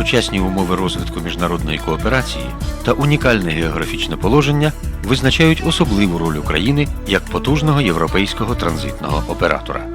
сучасні умови розвитку міжнародної кооперації та унікальне географічне положення визначають особливу роль України як потужного європейського транзитного оператора.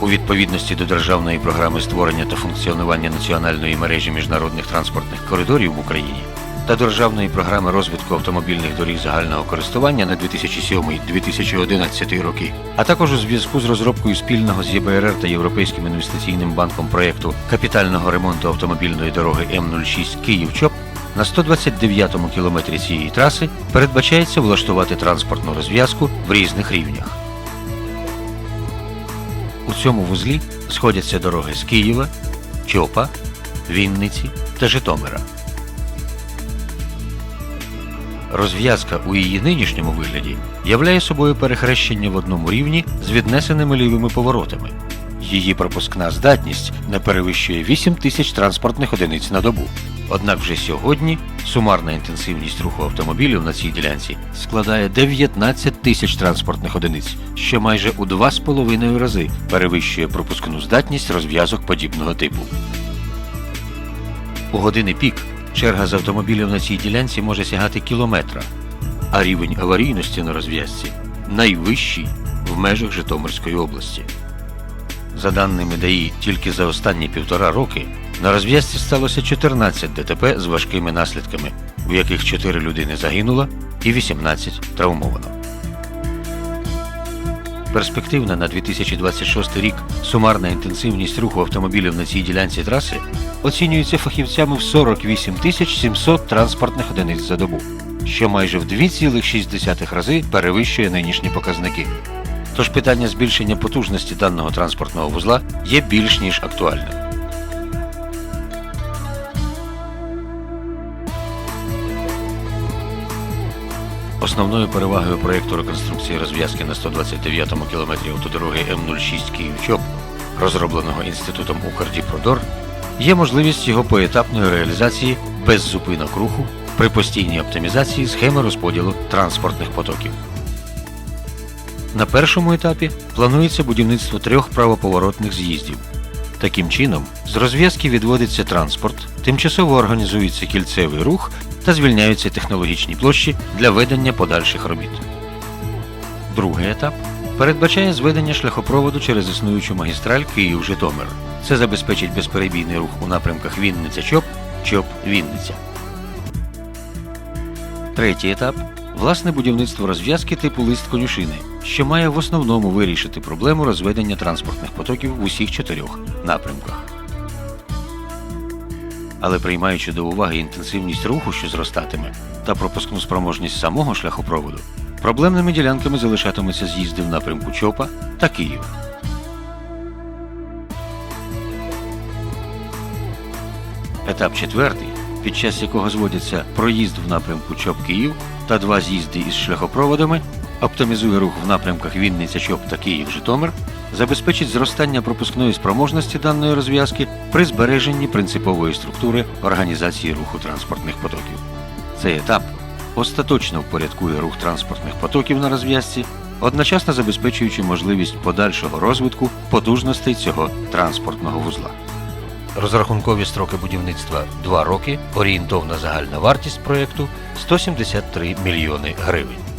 У відповідності до державної програми створення та функціонування національної мережі міжнародних транспортних коридорів в Україні та державної програми розвитку автомобільних доріг загального користування на 2007-2011 роки, а також у зв'язку з розробкою спільного з ЄБРР та Європейським інвестиційним банком проєкту капітального ремонту автомобільної дороги М06 Київ-Чоп на 129-му кілометрі цієї траси передбачається влаштувати транспортну розв'язку в різних рівнях. У цьому вузлі сходяться дороги з Києва, Чопа, Вінниці та Житомира. Розв'язка у її нинішньому вигляді являє собою перехрещення в одному рівні з віднесеними лівими поворотами. Її пропускна здатність не перевищує 8 тисяч транспортних одиниць на добу. Однак вже сьогодні сумарна інтенсивність руху автомобілів на цій ділянці складає 19 тисяч транспортних одиниць, що майже у 2,5 рази перевищує пропускну здатність розв'язок подібного типу. У години пік черга з автомобілів на цій ділянці може сягати кілометра, а рівень аварійності на розв'язці найвищий в межах Житомирської області. За даними ДАІ, тільки за останні півтора роки на розв'язці сталося 14 ДТП з важкими наслідками, у яких 4 людини загинуло і 18 травмовано. Перспективна на 2026 рік сумарна інтенсивність руху автомобілів на цій ділянці траси оцінюється фахівцями в 48 тисяч 700 транспортних одиниць за добу, що майже в 2,6 рази перевищує нинішні показники. Тож питання збільшення потужності даного транспортного вузла є більш ніж актуальним. Основною перевагою проєкту реконструкції розв'язки на 129-му кілометрі автодороги М06 Київ-Чоп, розробленого інститутом Укрдіпродор, є можливість його поетапної реалізації без зупинок руху при постійній оптимізації схеми розподілу транспортних потоків. На першому етапі планується будівництво трьох правоповоротних з'їздів. Таким чином, з розв'язки відводиться транспорт, тимчасово організується кільцевий рух та звільняються технологічні площі для ведення подальших робіт. Другий етап передбачає зведення шляхопроводу через існуючу магістраль Київ-Житомир. Це забезпечить безперебійний рух у напрямках Вінниця-Чоп, Чоп-Вінниця. Третій етап власне будівництво розв'язки типу лист конюшини, що має в основному вирішити проблему розведення транспортних потоків в усіх чотирьох напрямках. Але приймаючи до уваги інтенсивність руху, що зростатиме, та пропускну спроможність самого шляхопроводу, проблемними ділянками залишатимуться з'їзди в напрямку Чопа та Києва. Етап четвертий, під час якого зводяться проїзд в напрямку Чоп-Київ та два з'їзди із шляхопроводами, оптимізує рух в напрямках Вінниця-Чоп та Київ-Житомир, забезпечить зростання пропускної спроможності даної розв'язки при збереженні принципової структури організації руху транспортних потоків. Цей етап остаточно впорядкує рух транспортних потоків на розв'язці, одночасно забезпечуючи можливість подальшого розвитку потужностей цього транспортного вузла. Розрахункові строки будівництва 2 роки, орієнтовна загальна вартість проєкту 173 мільйони гривень.